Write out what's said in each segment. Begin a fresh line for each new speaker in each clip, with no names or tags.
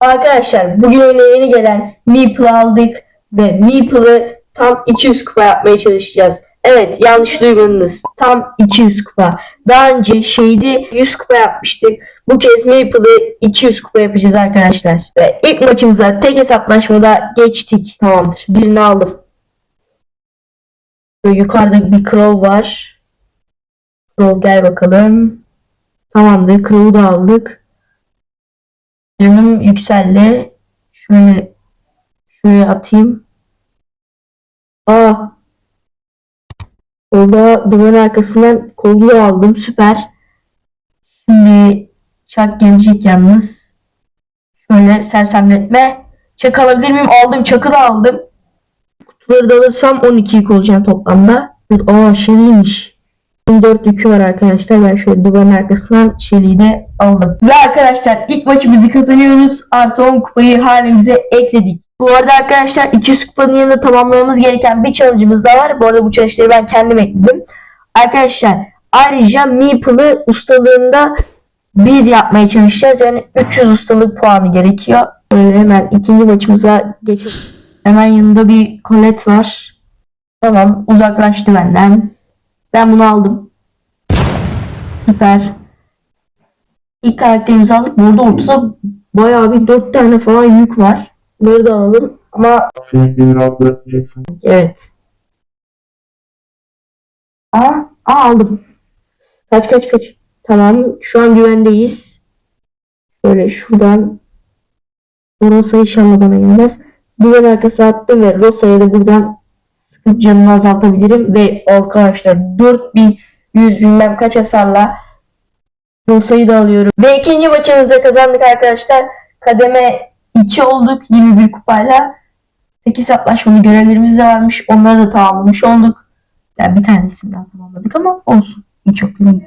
Arkadaşlar bugün oyuna yeni gelen Meeple aldık ve Meeple'ı tam 200 kupa yapmaya çalışacağız. Evet yanlış duymadınız. Tam 200 kupa. Daha önce şeydi 100 kupa yapmıştık. Bu kez Meeple'ı 200 kupa yapacağız arkadaşlar. Ve ilk maçımıza tek hesaplaşmada geçtik. Tamamdır. Birini aldım. Böyle yukarıda bir Crow var. Crow gel bakalım. Tamamdır. Crow'u da aldık. Canım yükseldi. Şöyle şuraya atayım. Aa. Orada duvarın arkasından kolluğu aldım. Süper. Şimdi çak gelecek yalnız. Şöyle sersemletme. Çak alabilir miyim? Aldım. Çakı da aldım. Kutuları da alırsam 12 yük olacağım toplamda. Aa şeyliymiş. 14 yükü var arkadaşlar. Ben şöyle duvarın arkasından Shelly'i de aldım. Ve arkadaşlar ilk maçımızı kazanıyoruz. Artı 10 kupayı halimize ekledik. Bu arada arkadaşlar 200 kupanın yanında tamamlamamız gereken bir challenge'ımız da var. Bu arada bu challenge'ları ben kendim ekledim. Arkadaşlar ayrıca Meeple'ı ustalığında bir yapmaya çalışacağız. Yani 300 ustalık puanı gerekiyor. Böyle hemen ikinci maçımıza geçelim. Hemen yanında bir Colette var. Tamam uzaklaştı benden. Ben bunu aldım. Süper. İlk karakterimizi aldık. Burada ortada bayağı bir dört tane falan yük var. Bunları da alalım. Ama
bir rahat bırakmayacaksın.
evet. Aa, aa aldım. Kaç kaç kaç. Tamam. Şu an güvendeyiz. Şöyle şuradan Rosa inşallah bana gelmez. Duvar arkası attım ve Rosa'ya da buradan sıkıp canını azaltabilirim. Ve arkadaşlar 4100 bilmem kaç hasarla Rosa'yı da alıyorum. Ve ikinci maçımızda kazandık arkadaşlar. Kademe 2 olduk 21 kupayla. 8 hesaplaşmalı görevlerimiz de varmış. Onları da tamamlamış olduk. Yani bir tanesini daha tamamladık ama olsun. Hiç çok değil.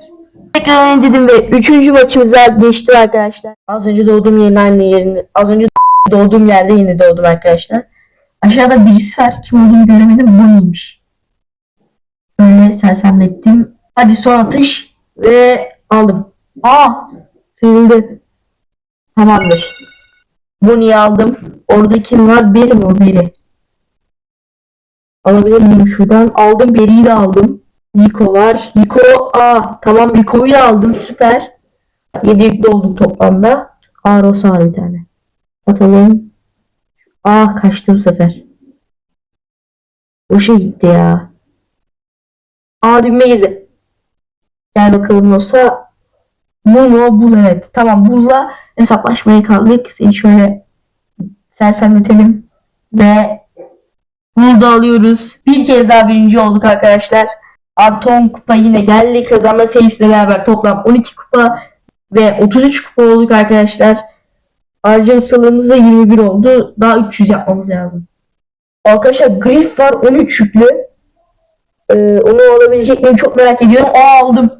Tekrar dedim ve 3. maçımıza geçti arkadaşlar. Az önce doğduğum yerin aynı yerini. Az önce doğduğum yerde yine doğdum arkadaşlar. Aşağıda birisi var. Kim olduğunu göremedim. Bonnie'ymiş. Böyle sersemlettim. Hadi son atış. Ve aldım. Aa! Sevildi. Tamamdır. Bonnie'yi aldım. Orada kim var? Beri mi? Beri. Alabilir miyim şuradan? Aldım. Beri'yi de aldım. Rico var. Rico. Aa tamam Rico'yu da aldım. Süper. 7 yüklü olduk toplamda. Aa Rosa var bir tane. Atalım. Aa kaçtı bu sefer. Şey gitti ya. Aa düğme girdi. Gel bakalım. Bu mu? Bul evet. Tamam bulla hesaplaşmaya kaldık. Seni şöyle sersemletelim. Ve burada alıyoruz. Bir kez daha birinci olduk arkadaşlar. Artı 10 kupa yine geldi. Kazanma serisiyle beraber toplam 12 kupa ve 33 kupa olduk arkadaşlar. Ayrıca ustalığımız da 21 oldu. Daha 300 yapmamız lazım. Arkadaşlar Griff var 13 yüklü. Ee, onu alabilecek miyim çok merak ediyorum. Aa aldım.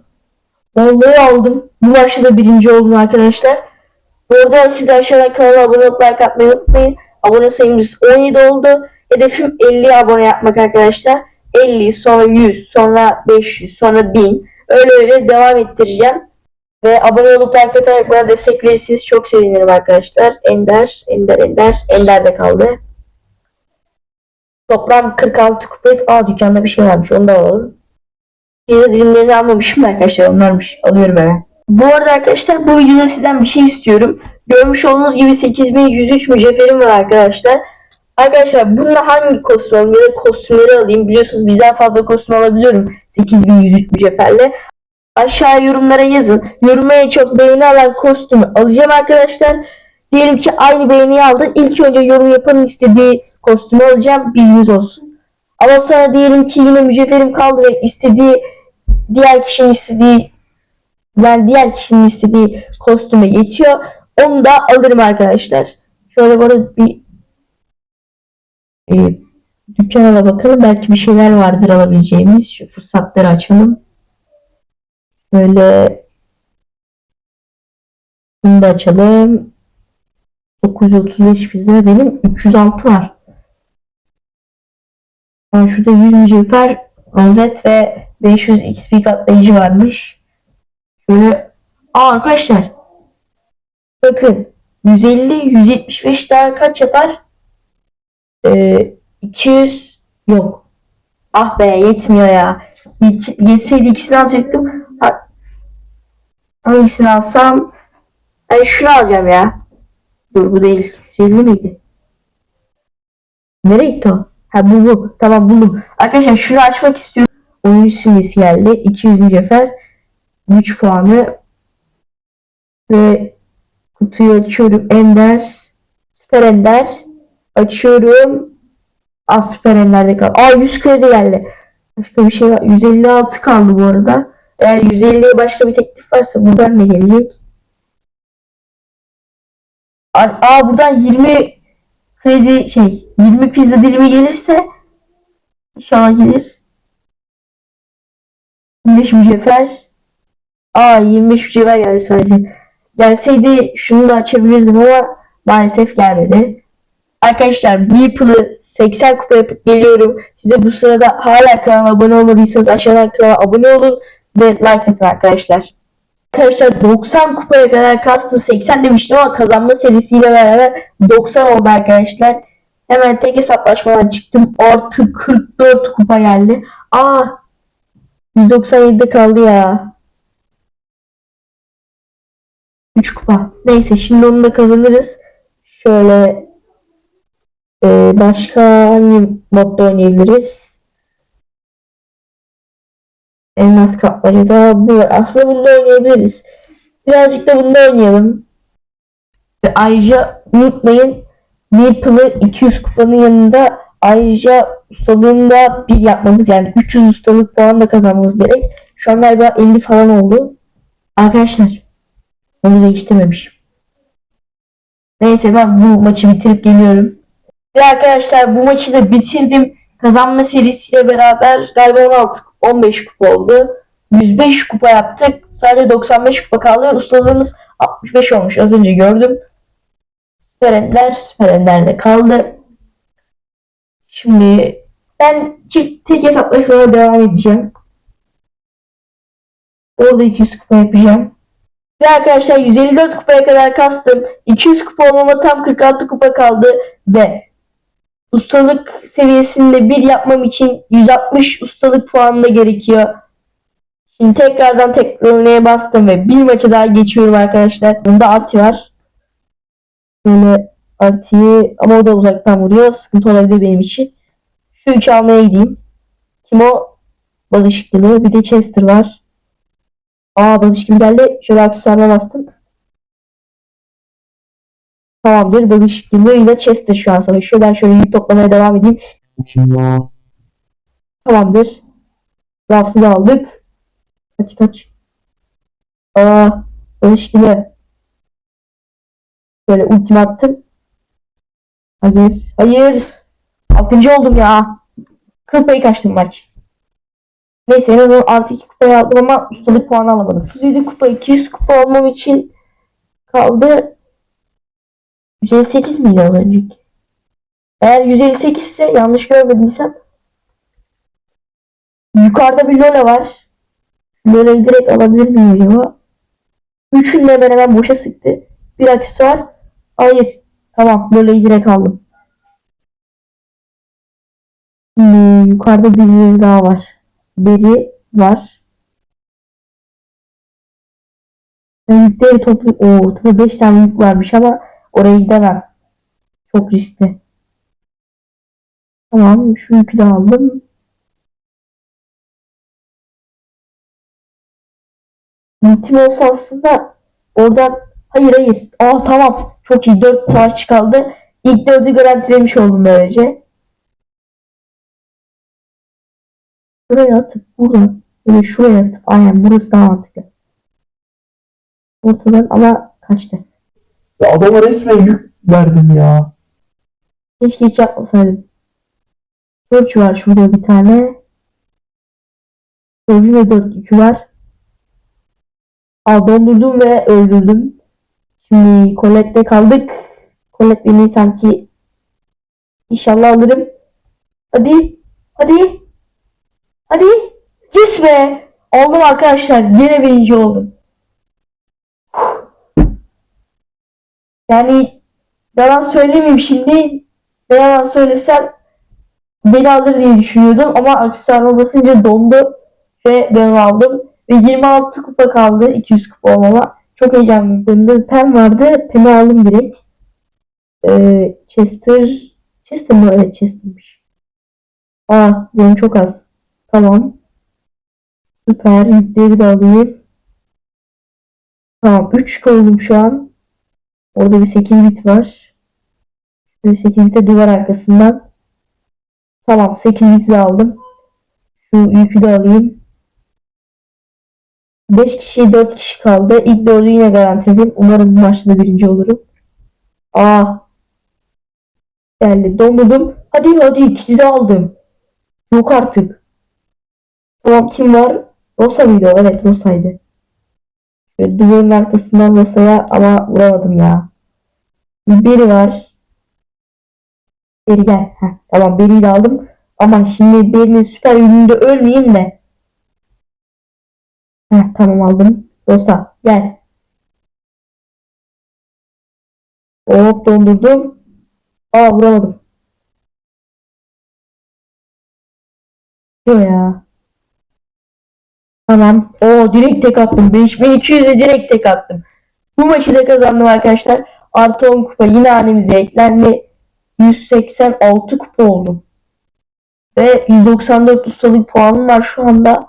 Vallahi aldım. Bu maçta da birinci oldum arkadaşlar. Arada siz aşağıdan kanala abone olup like atmayı unutmayın. Abone sayımız 17 oldu. Hedefim 50 abone yapmak arkadaşlar. 50 sonra 100 sonra 500 sonra 1000 öyle öyle devam ettireceğim. Ve abone olup like atarak bana destek verirseniz çok sevinirim arkadaşlar. Ender, Ender, Ender, Ender de kaldı. Toplam 46 kupayız. Aa dükkanda bir şey varmış onu da alalım. Dilimlerini almamışım da arkadaşlar onlarmış. Alıyorum hemen. Bu arada arkadaşlar bu videoda sizden bir şey istiyorum. Görmüş olduğunuz gibi 8103 mücevherim var arkadaşlar. Arkadaşlar bununla hangi kostüm alayım ya da kostümleri alayım. Biliyorsunuz birden fazla kostüm alabiliyorum 8103 mücevherle. Aşağı yorumlara yazın. Yoruma en çok beğeni alan kostümü alacağım arkadaşlar. Diyelim ki aynı beğeniyi aldın. İlk önce yorum yapanın istediği kostümü alacağım. Bilginiz olsun. Ama sonra diyelim ki yine mücevherim kaldı ve istediği diğer kişinin istediği yani diğer kişinin istediği kostüme yetiyor. Onu da alırım arkadaşlar. Şöyle bana bir e, dükkana bakalım. Belki bir şeyler vardır alabileceğimiz. Şu fırsatları açalım. Böyle bunu da açalım. 935 bize benim 306 var. Yani şurada 100 mücevher rozet ve 500 XP katlayıcı varmış. Şöyle Aa, arkadaşlar bakın 150, 175 daha kaç yapar? Ee, 200 yok. Ah be yetmiyor ya. Yet, yetseydi ikisini alacaktım. Ha, hangisini alsam? Ay şunu alacağım ya. Dur bu değil. 150 miydi? Nereye gitti o? Ha bu bu. Tamam buldum. Arkadaşlar şunu açmak istiyorum. Oyuncu simgesi geldi. 200 mücevher. Güç puanı. Ve kutuyu açıyorum. Ender. Süper Ender. Açıyorum. Az Süper Ender'de kaldı. Aa 100 kredi geldi. Başka bir şey var. 156 kaldı bu arada. Eğer 150'ye başka bir teklif varsa buradan ne gelecek? Aa, buradan 20 kredi şey 20 pizza dilimi gelirse inşallah gelir. 25 mücevher. Aa 25 mücevher geldi sadece. Gelseydi şunu da açabilirdim ama maalesef gelmedi. Arkadaşlar Meeple'ı 80 kupa yapıp geliyorum. Size bu sırada hala kanala abone olmadıysanız aşağıdan kanala abone olun ve like atın arkadaşlar. Arkadaşlar 90 kupaya kadar kastım 80 demiştim ama kazanma serisiyle beraber 90 oldu arkadaşlar. Hemen tek hesaplaşmadan çıktım. Artı 44 kupa geldi. Aa 197'de kaldı ya. 3 kupa. Neyse şimdi onu da kazanırız. Şöyle e, başka hangi modda oynayabiliriz? Elmas kapları da bu var. Aslında bunda oynayabiliriz. Birazcık da bunda oynayalım. Ve ayrıca unutmayın Maple'ı 200 kupanın yanında ayrıca ustalığında bir yapmamız yani 300 ustalık puan da kazanmamız gerek. Şu an galiba 50 falan oldu. Arkadaşlar onu değiştirmemişim. Neyse ben bu maçı bitirip geliyorum. Ve arkadaşlar bu maçı da bitirdim. Kazanma serisiyle beraber galiba 16 15 kupa oldu. 105 kupa yaptık. Sadece 95 kupa kaldı ve ustalığımız 65 olmuş. Az önce gördüm. Süper Ender, Süper Ender'de kaldı. Şimdi ben çift tek hesaplaşmaya devam edeceğim. Orada 200 kupa yapacağım. Ve arkadaşlar 154 kupaya kadar kastım. 200 kupa olmama tam 46 kupa kaldı ve ustalık seviyesinde bir yapmam için 160 ustalık puanı da gerekiyor. Şimdi tekrardan tekrarlamaya bastım ve bir maça daha geçiyorum arkadaşlar. Bunda arti var. Böyle artiyi ama o da uzaktan vuruyor. Sıkıntı olabilir benim için. Şu üçü almaya gideyim. Kim o? Baz ışıklı. Bir de Chester var. Aa baz ışıklı geldi. Şöyle aksesuarına bastım. Tamamdır. Baz ışıklı ile Chester şu an savaşıyor. Ben şöyle yük toplamaya devam edeyim. Tamamdır. Rafs'ı da aldık. Kaç kaç. Aa, ilişkili. Böyle ultimi attım. Hayır. Hayır. Altıncı oldum ya. Kıl kaçtım maç. Neyse en azından artı 2 kupayı aldım ama ustalık puanı alamadım. 37 kupa 200 kupa olmam için kaldı 158 miydi az önceki? Eğer 158 ise yanlış görmediysem Yukarıda bir Lola var. Lola'yı direkt alabilir miyim acaba? Üçünü hemen hemen boşa sıktı. Bir aksesuar. Hayır. Tamam. Lola'yı direkt aldım. Şimdi yukarıda biri daha var. Biri var. Yükleri toplu... Oo, ortada 5 tane yük varmış ama oraya gidemem. Çok riskli. Tamam. Şu yükü de aldım. Ultim olsa aslında oradan hayır hayır. Aa tamam. Çok iyi. 4 savaşçı kaldı. İlk 4'ü garantilemiş oldum böylece. Buraya atıp buradan böyle şuraya atıp aynen burası daha mantıklı. Ortadan ama kaçtı.
Ya adama resmen yük verdim ya.
Keşke hiç yapmasaydım. Search var şurada bir tane. Search'ün de 4 yükü var. Aa, dondurdum ve öldürdüm. Şimdi Colette'de kaldık. Colette beni sanki inşallah alırım. Hadi. Hadi. Hadi. Yes be. Aldım arkadaşlar. Yine birinci oldum. Yani yalan söylemeyeyim şimdi. Yalan söylesem beni alır diye düşünüyordum ama aksesuarıma basınca dondu ve ben aldım. Ve 26 kupa kaldı 200 kupa olmama. Çok heyecanlıyım. Bir pen vardı. Peni aldım direkt. Ee, Chester Chester mı? Evet Chester'mış. Aa benim çok az. Tamam. Süper. Yükleri de alayım. Tamam 3 koydum şu an. Orada bir 8 bit var. Böyle 8 bite duvar arkasından. Tamam 8 bit de aldım. Şu yükü de alayım. 5 kişi 4 kişi kaldı. İlk dördü yine garantiledim. Umarım bu maçta da birinci olurum. Aa. Geldi. Dondurdum. Hadi hadi ikisi de aldım. Yok artık. Tamam kim var? Rosa mıydı o? Evet Rosa'ydı. Şöyle duvarın arkasından Rosa'ya ama vuramadım ya. Biri var. Beri gel. Heh, tamam Beri'yi de aldım. Ama şimdi Beri'nin süper ürününde ölmeyeyim de. Heh, tamam aldım. Rosa gel. Hop dondurdum. Aa vuramadım. Ya. Tamam. O direkt tek attım. 5200'e direkt tek attım. Bu maçı da kazandım arkadaşlar. Artı 10 kupa yine hanemize eklendi. 186 kupa oldum. Ve 194 ustalık puanım var şu anda.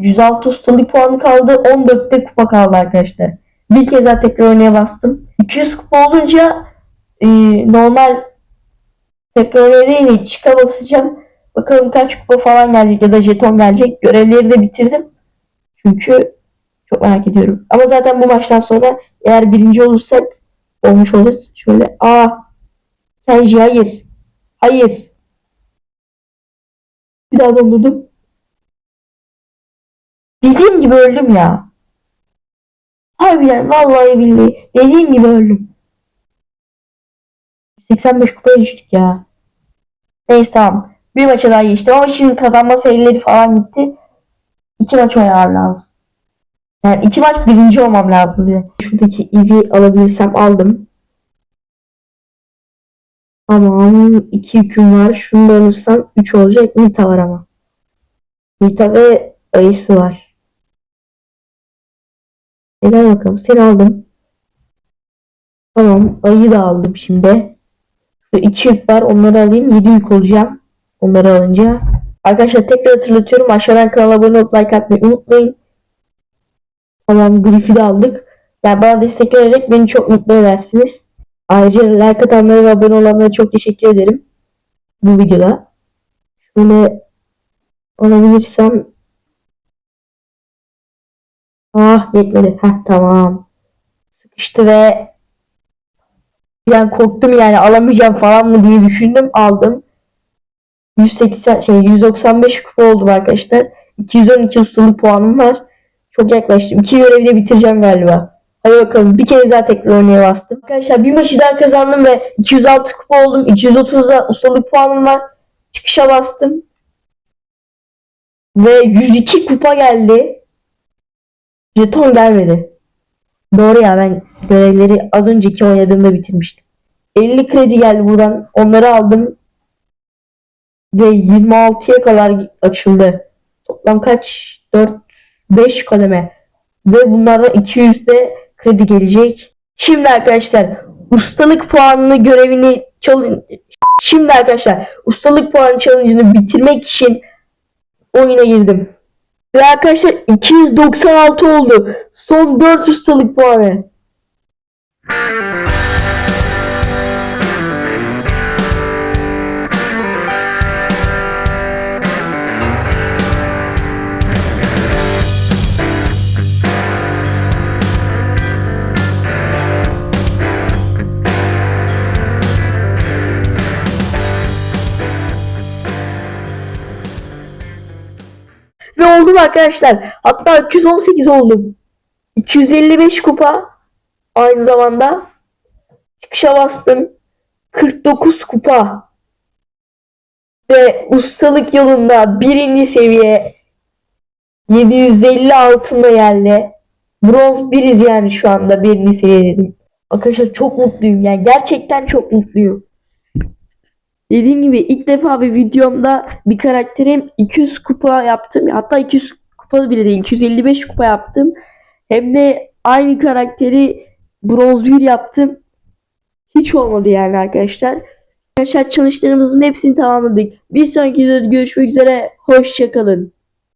106 ustalık puanı kaldı. 14'te kupa kaldı arkadaşlar. Bir kez daha tekrar oynaya bastım. 200 kupa olunca e, normal tekrar oynaya değil de çıka basacağım. Bakalım kaç kupa falan gelecek ya da jeton gelecek. Görevleri de bitirdim. Çünkü çok merak ediyorum. Ama zaten bu maçtan sonra eğer birinci olursak olmuş oluruz. Şöyle aa Kenji hayır. Hayır. Bir daha dondurdum. Dediğim gibi öldüm ya. Harbiden vallahi billahi. Dediğim gibi öldüm. 85 kupaya düştük ya. Neyse tamam. Bir maça daha geçtim ama şimdi kazanma serileri falan gitti. İki maç oynamam lazım. Yani iki maç birinci olmam lazım bir de. Şuradaki evi alabilirsem aldım. Tamam. iki yüküm var. Şunu da alırsam 3 olacak. Nita var ama. Nita ve ayısı var. Gel bakalım. Seni aldım. Tamam. Ayı da aldım şimdi. Şu iki yük var. Onları alayım. 7 yük olacağım. Onları alınca. Arkadaşlar tekrar hatırlatıyorum. Aşağıdan kanala abone olup like atmayı unutmayın. Tamam Griff'i de aldık. Yani bana destek vererek beni çok mutlu edersiniz. Ayrıca like atanlara ve abone olanlara çok teşekkür ederim. Bu videoda. Şöyle alabilirsem Ah yetmedi. Heh tamam. Sıkıştı ve bir an korktum yani alamayacağım falan mı diye düşündüm. Aldım. 180 şey 195 kupa oldum arkadaşlar. 212 ustalık puanım var. Çok yaklaştım. İki görevi de bitireceğim galiba. Hadi bakalım bir kez daha tekrar oynaya bastım. Arkadaşlar bir maçı daha kazandım ve 206 kupa oldum. 230'da ustalık puanım var. Çıkışa bastım. Ve 102 kupa geldi. Jeton gelmedi. Doğru ya ben görevleri az önceki oynadığımda bitirmiştim. 50 kredi geldi buradan. Onları aldım. Ve 26'ya kadar açıldı. Toplam kaç? 4, 5 kademe. Ve bunlardan 200 de kredi gelecek. Şimdi arkadaşlar ustalık puanını görevini çalın. Şimdi arkadaşlar ustalık puanı challenge'ını bitirmek için oyuna girdim. Ve arkadaşlar 296 oldu. Son 4 ustalık puanı. Arkadaşlar. Hatta 318 oldum. 255 kupa. Aynı zamanda. Çıkışa bastım. 49 kupa. Ve ustalık yolunda birinci seviye 750 altına geldi. Bronz biriz yani şu anda birinci seviye dedim. Arkadaşlar çok mutluyum. Yani gerçekten çok mutluyum. Dediğim gibi ilk defa bir videomda bir karakterim 200 kupa yaptım. Hatta 200 kupa bile değil 255 kupa yaptım. Hem de aynı karakteri bronz 1 yaptım. Hiç olmadı yani arkadaşlar. Arkadaşlar çalışmalarımızın hepsini tamamladık. Bir sonraki videoda görüşmek üzere. Hoşçakalın.